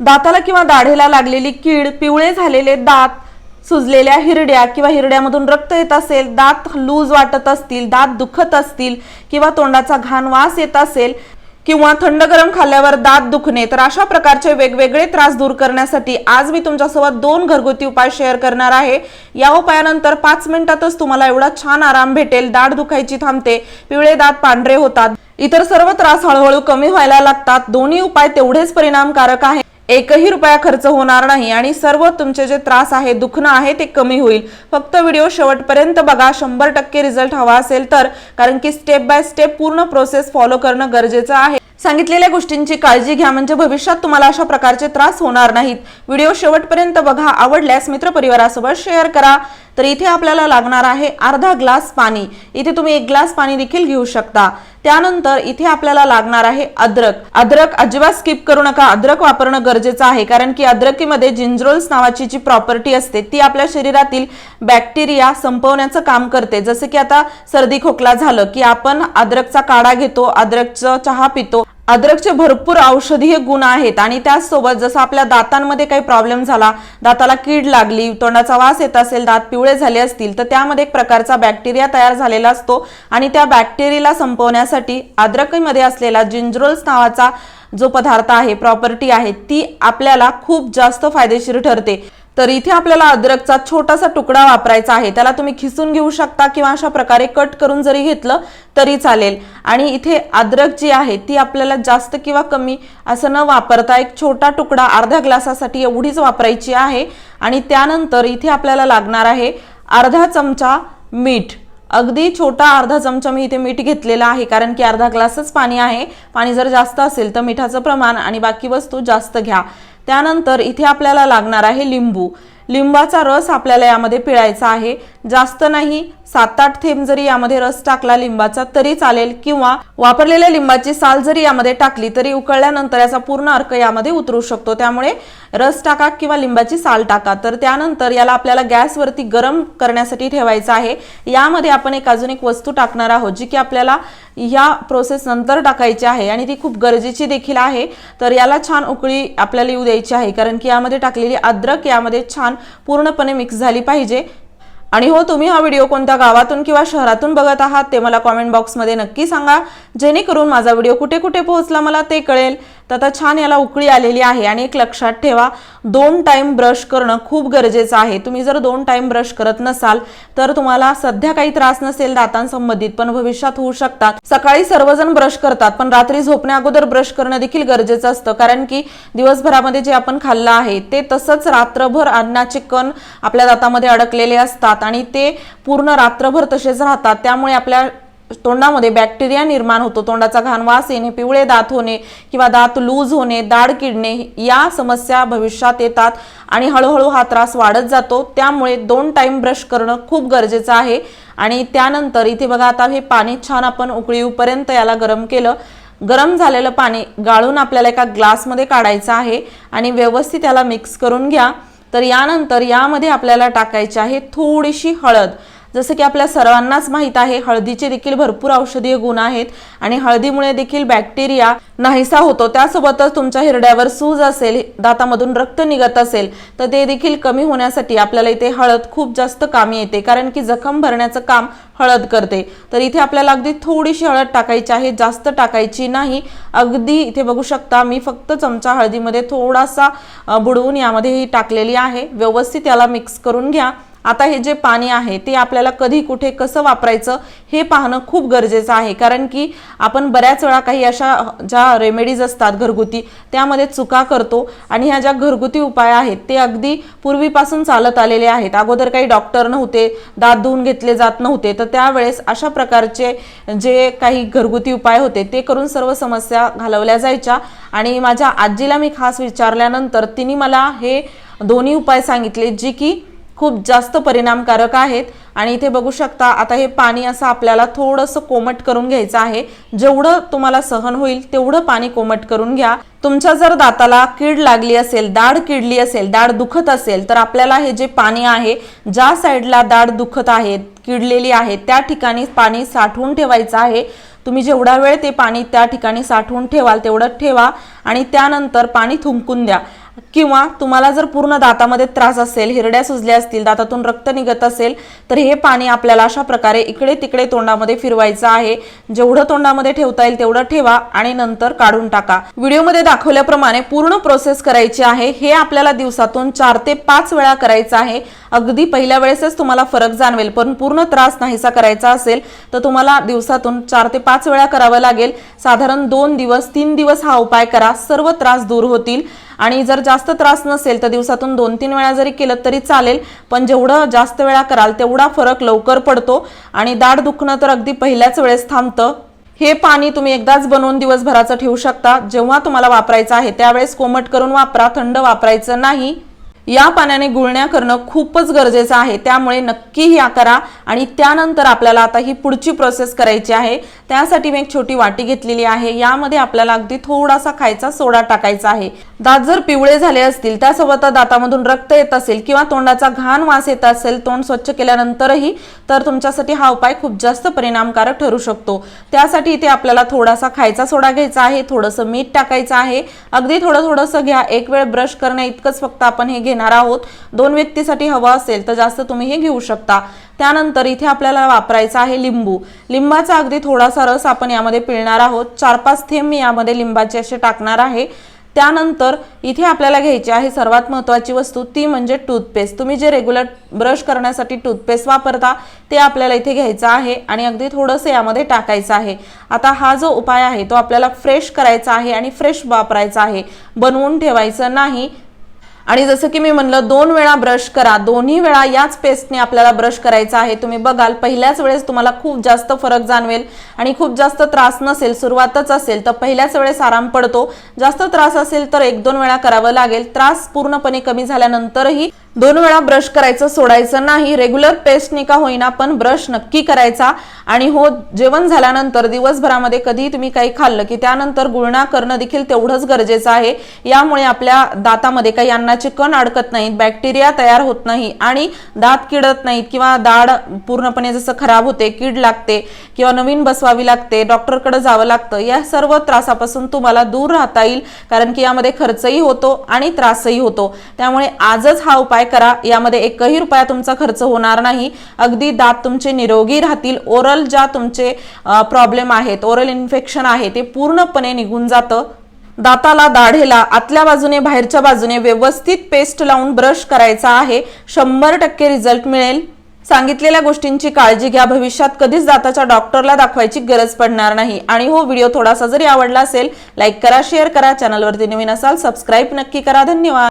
दाताला किंवा दाढेला लागलेली कीड पिवळे झालेले दात सुजलेल्या हिरड्या किंवा हिरड्यामधून रक्त येत असेल दात लूज वाटत असतील दात दुखत असतील किंवा तोंडाचा घाण वास येत असेल किंवा थंड गरम खाल्ल्यावर दात दुखणे तर अशा प्रकारचे वेगवेगळे त्रास दूर करण्यासाठी आज मी तुमच्यासोबत दोन घरगुती उपाय शेअर करणार आहे. या उपायानंतर पाच मिनिटातच तुम्हाला एवढा छान आराम भेटेल दाढ दुखायची थांबते पिवळे दात पांढरे होतात. इतर सर्व त्रास हळूहळू कमी व्हायला लागतात. दोन्ही उपाय तेवढेच परिणामकारक आहेत. एकही रुपया खर्च होणार नाही आणि सर्व तुमचे जे त्रास आहे दुखणं आहे ते कमी होईल. फक्त व्हिडिओ शेवटपर्यंत बघा. शंभर टक्के रिझल्ट हवा असेल तर कारण की स्टेप बाय स्टेप पूर्ण प्रोसेस फॉलो करणं गरजेचं आहे. सांगितलेल्या गोष्टींची काळजी घ्या म्हणजे भविष्यात तुम्हाला अशा प्रकारचे त्रास होणार नाहीत. व्हिडिओ शेवटपर्यंत बघा. आवडल्यास मित्रपरिवारासोबत शेअर करा. तर इथे आपल्याला लागणार आहे अर्धा ग्लास पाणी. इथे तुम्ही एक ग्लास पाणी देखील घेऊ शकता. त्यानंतर इथे आपल्याला लागणार आहे अद्रक. अद्रक अजिबात स्किप करू नका. अद्रक वापरणं गरजेचं आहे. कारण की अद्रकीमध्ये जिंजरोल्स नावाची जी प्रॉपर्टी असते ती आपल्या शरीरातील बॅक्टेरिया संपवण्याचं काम करते. जसं की आता सर्दी खोकला झालं की आपण अद्रकचा काढा घेतो अद्रकचं चहा पितो. अद्रकचे भरपूर औषधीय गुण आहेत आणि त्याचसोबत जसं आपल्या दातांमध्ये काही प्रॉब्लेम झाला दाताला कीड लागली तोंडाचा वास येत असेल दात पिवळे झाले असतील तर त्यामध्ये एक प्रकारचा बॅक्टेरिया तयार झालेला असतो. आणि त्या बॅक्टेरियाला संपवण्यासाठी अद्रकमध्ये असलेला जिंजरोल्स नावाचा जो पदार्थ आहे प्रॉपर्टी आहे ती आपल्याला खूप जास्त फायदेशीर ठरते. तर इथे आपल्याला अद्रकचा छोटासा तुकडा वापरायचा आहे. त्याला तुम्ही खिसून घेऊ शकता किंवा अशा प्रकारे कट करून जरी घेतलं तरी चालेल. आणि इथे अद्रक जी आहे ती आपल्याला जास्त किंवा कमी असं न वापरता एक छोटा तुकडा अर्ध्या ग्लासासाठी एवढीच वापरायची आहे. आणि त्यानंतर इथे आपल्याला लागणार आहे अर्धा चमचा मीठ. अगदी छोटा अर्धा चमचा मी इथे मीठ घेतलेला आहे कारण की अर्धा ग्लासच पाणी आहे. पाणी जर जास्त असेल तर मिठाचं प्रमाण आणि बाकी वस्तू जास्त घ्या. त्यानंतर इथे आपल्याला लागणार आहे लिंबू. लिंबाचा रस आपल्याला यामध्ये पिळायचा आहे. जास्त नाही सात आठ थेंब जरी यामध्ये रस टाकला लिंबाचा तरी चालेल किंवा वापरलेल्या लिंबाची साल जरी यामध्ये टाकली तरी उकळल्यानंतर याचा पूर्ण अर्क यामध्ये उतरू शकतो. त्यामुळे रस टाका किंवा लिंबाची साल टाका. तर त्यानंतर याला आपल्याला गॅसवरती गरम करण्यासाठी ठेवायचं आहे. यामध्ये आपण एक अजून एक वस्तू टाकणार आहोत जी की आपल्याला या प्रोसेस नंतर टाकायची आहे आणि ती खूप गरजेची देखील आहे. तर याला छान उकळी आपल्याला येऊ द्यायची आहे कारण की यामध्ये टाकलेली अद्रक यामध्ये छान पूर्णपणे मिक्स झाली पाहिजे. आणि हो तुम्ही हा व्हिडिओ कोणत्या गावातून किंवा शहरातून बघत आहात ते मला कॉमेंट बॉक्समध्ये नक्की सांगा. जेणेकरून माझा व्हिडिओ कुठे कुठे पोहोचला मला ते कळेल. तर आता छान याला उकळी आलेली आहे आणि एक लक्षात ठेवा दोन टाइम ब्रश करणं खूप गरजेचं आहे. तुम्ही जर दोन टाइम ब्रश करत नसाल तर तुम्हाला सध्या काही त्रास नसेल दातांसंबंधित पण भविष्यात होऊ शकतात. सकाळी सर्वजण ब्रश करतात पण रात्री झोपण्या अगोदर ब्रश करणं देखील गरजेचं असतं. कारण की दिवसभरामध्ये जे आपण खाल्लं आहे ते तसंच रात्रभर अन्नाचे कण आपल्या दातामध्ये अडकलेले असतात आणि ते पूर्ण रात्रभर तसेच राहतात. त्यामुळे आपल्या तोंडामध्ये बॅक्टेरिया निर्माण होतो. तोंडाचा घाण वास येणे पिवळे दात होणे किंवा दात लूज होणे दाढ किडणे या समस्या भविष्यात येतात आणि हळूहळू हा त्रास वाढत जातो. त्यामुळे दोन टाईम ब्रश करणं खूप गरजेचं आहे. आणि त्यानंतर इथे बघा आता हे पाणी छान आपण उकळीपर्यंत याला गरम केलं. गरम झालेलं पाणी गाळून आपल्याला एका ग्लासमध्ये काढायचं आहे आणि व्यवस्थित याला मिक्स करून घ्या. तर यानंतर यामध्ये आपल्याला टाकायची आहे थोडीशी हळद. जसं की आपल्या सर्वांनाच माहीत आहे हळदीचे देखील भरपूर औषधीय गुण आहेत आणि हळदीमुळे देखील बॅक्टेरिया नाहीसा होतो. त्यासोबतच तुमच्या हिरड्यावर सूज असेल दातामधून रक्त निघत असेल तर ते देखील कमी होण्यासाठी आपल्याला इथे हळद खूप जास्त कामी येते. कारण की जखम भरण्याचं काम हळद करते. तर इथे आपल्याला अगदी थोडीशी हळद टाकायची आहे जास्त टाकायची नाही. अगदी इथे बघू शकता मी फक्त चमचा हळदीमध्ये थोडासा बुडवून यामध्ये ही टाकलेली आहे. व्यवस्थित याला मिक्स करून घ्या. आता हे जे पाणी आहे ते आपल्याला कधी कुठे कसं वापरायचं हे पाहणं खूप गरजेचं आहे. कारण की आपण बऱ्याच वेळा काही अशा ज्या रेमेडीज असतात घरगुती त्यामध्ये चुका करतो आणि ह्या ज्या घरगुती उपाय आहेत ते अगदी पूर्वीपासून चालत आलेले आहेत. अगोदर काही डॉक्टर नव्हते दात धुवून घेतले जात नव्हते तर त्यावेळेस अशा प्रकारचे जे काही घरगुती उपाय होते ते करून सर्व समस्या घालवल्या जायच्या. आणि माझ्या आजीला मी खास विचारल्यानंतर तिने मला हे दोन्ही उपाय सांगितले जी की खूप जास्त परिणामकारक आहेत. आणि इथे बघू शकता आता हे पाणी असं आपल्याला थोडंसं कोमट करून घ्यायचं आहे. जेवढं तुम्हाला सहन होईल तेवढं पाणी कोमट करून घ्या. तुमच्या जर दाताला कीड लागली असेल दाढ किडली असेल दाढ दुखत असेल तर आपल्याला हे जे पाणी आहे ज्या साईडला दाढ दुखत आहेत किडलेली आहे त्या ठिकाणी पाणी साठवून ठेवायचं आहे. तुम्ही जेवढा वेळ ते पाणी त्या ठिकाणी साठवून ठेवाल तेवढं ठेवा. आणि त्यानंतर पाणी थुंकून द्या. किंवा तुम्हाला जर पूर्ण दातामध्ये त्रास असेल हिरड्या सुजल्या असतील दातातून रक्त निघत असेल तर हे पाणी आपल्याला अशा प्रकारे इकडे तिकडे तोंडामध्ये फिरवायचं आहे. जेवढं तोंडामध्ये ठेवता येईल तेवढं ठेवा आणि नंतर काढून टाका. व्हिडिओमध्ये दाखवल्याप्रमाणे पूर्ण प्रोसेस करायची आहे. हे आपल्याला दिवसातून चार ते पाच वेळा करायचं आहे. अगदी पहिल्या वेळेसच तुम्हाला फरक जाणवेल पण पूर्ण त्रास नाहीसा करायचा असेल तर तुम्हाला दिवसातून चार ते पाच वेळा करावं लागेल. साधारण दोन दिवस तीन दिवस हा उपाय करा. सर्व त्रास दूर होतील. आणि जर जास्त त्रास नसेल तर दिवसातून दोन तीन वेळा जरी केलं तरी चालेल पण जेवढं जास्त वेळा कराल तेवढा फरक लवकर पडतो आणि दाढ दुखणं तर अगदी पहिल्याच वेळेस थांबतं. हे पाणी तुम्ही एकदाच बनवून दिवसभराचं ठेवू शकता. जेव्हा तुम्हाला वापरायचं आहे त्यावेळेस कोमट करून वापरा थंड वापरायचं नाही. या पाण्याने गुळण्या करणं खूपच गरजेचं आहे. त्यामुळे नक्की ह्या करा आणि त्यानंतर आपल्याला आता ही पुढची प्रोसेस करायची आहे. त्यासाठी मी एक छोटी वाटी घेतलेली आहे. यामध्ये आपल्याला अगदी थोडासा खायचा सोडा टाकायचा आहे. दात जर पिवळे झाले असतील त्यासोबत दातामधून रक्त येत असेल किंवा तोंडाचा घाण वास येत असेल तोंड स्वच्छ केल्यानंतरही तर तुमच्यासाठी हा उपाय खूप जास्त परिणामकारक ठरू शकतो. त्यासाठी इथे आपल्याला थोडासा खायचा सोडा घ्यायचा आहे थोडंसं मीठ टाकायचं आहे. अगदी थोडं थोडंसं घ्या. एक वेळ ब्रश करणे इतकंच फक्त आपण हे घेणार आहोत. दोन व्यक्तीसाठी हवं असेल तर जास्त तुम्ही हे घेऊ शकता. त्यानंतर इथे आपल्याला वापरायचा आहे लिंबू. लिंबाचा अगदी थोडासा रस आपण यामध्ये पिळणार आहोत. चार पाच थेंब मी यामध्ये लिंबाचे असे टाकणार आहे. त्यानंतर इथे आपल्याला घ्यायची आहे सर्वात महत्त्वाची वस्तू ती म्हणजे टूथपेस्ट. तुम्ही जे रेग्युलर ब्रश करण्यासाठी टूथपेस्ट वापरता ते आपल्याला इथे घ्यायचं आहे आणि अगदी थोडंसं यामध्ये टाकायचं आहे. आता हा जो उपाय आहे तो आपल्याला फ्रेश करायचा आहे आणि फ्रेश वापरायचा आहे. बनवून ठेवायचं नाही. आणि जसं की मी म्हणलं दोन वेळा ब्रश करा. दोन्ही वेळा याच पेस्टने आपल्याला ब्रश करायचा आहे. तुम्ही बघाल पहिल्याच वेळेस तुम्हाला खूप जास्त फरक जाणवेल आणि खूप जास्त त्रास नसेल सुरुवातच असेल तर पहिल्याच वेळेस आराम पडतो. जास्त त्रास असेल तर एक दोन वेळा करावं लागेल. त्रास पूर्णपणे कमी झाल्यानंतरही दोन वेळा ब्रश करायचं सोडायचं नाही. रेग्युलर पेस्टने का होईना पण ब्रश नक्की करायचा. आणि हो जेवण झाल्यानंतर दिवसभरामध्ये कधीही तुम्ही काही खाल्लं की त्यानंतर गुळणा करणं देखील तेवढंच गरजेचं आहे. यामुळे आपल्या दातामध्ये काही अन्नाचे कण अडकत नाहीत बॅक्टेरिया तयार होत नाही आणि दात किडत नाहीत किंवा दाढ पूर्णपणे जसं खराब होते कीड लागते किंवा नवीन बसवावी लागते डॉक्टरकडे जावं लागतं या सर्व त्रासापासून तुम्हाला दूर राहता येईल. कारण की यामध्ये खर्चही होतो आणि त्रासही होतो. त्यामुळे आजच हा उपाय करा. यामध्ये एकही रुपया तुमचा खर्च होणार नाही. अगदी दात तुमचे निरोगी राहतील. ओरल ज्या तुमचे प्रॉब्लेम आहेत ओरल इन्फेक्शन आहे ते पूर्णपणे निघून जातं. दाताला दाढेला आतल्या बाजूने बाहेरच्या बाजूने व्यवस्थित पेस्ट लावून ब्रश करायचा आहे. शंभर टक्के रिझल्ट मिळेल. सांगितलेल्या गोष्टींची काळजी घ्या. भविष्यात कधीच दाताच्या डॉक्टरला दाखवायची गरज पडणार नाही. आणि हो व्हिडिओ थोडासा जरी आवडला असेल लाईक करा शेअर करा. चॅनलवरती नवीन असाल सबस्क्राईब नक्की करा. धन्यवाद.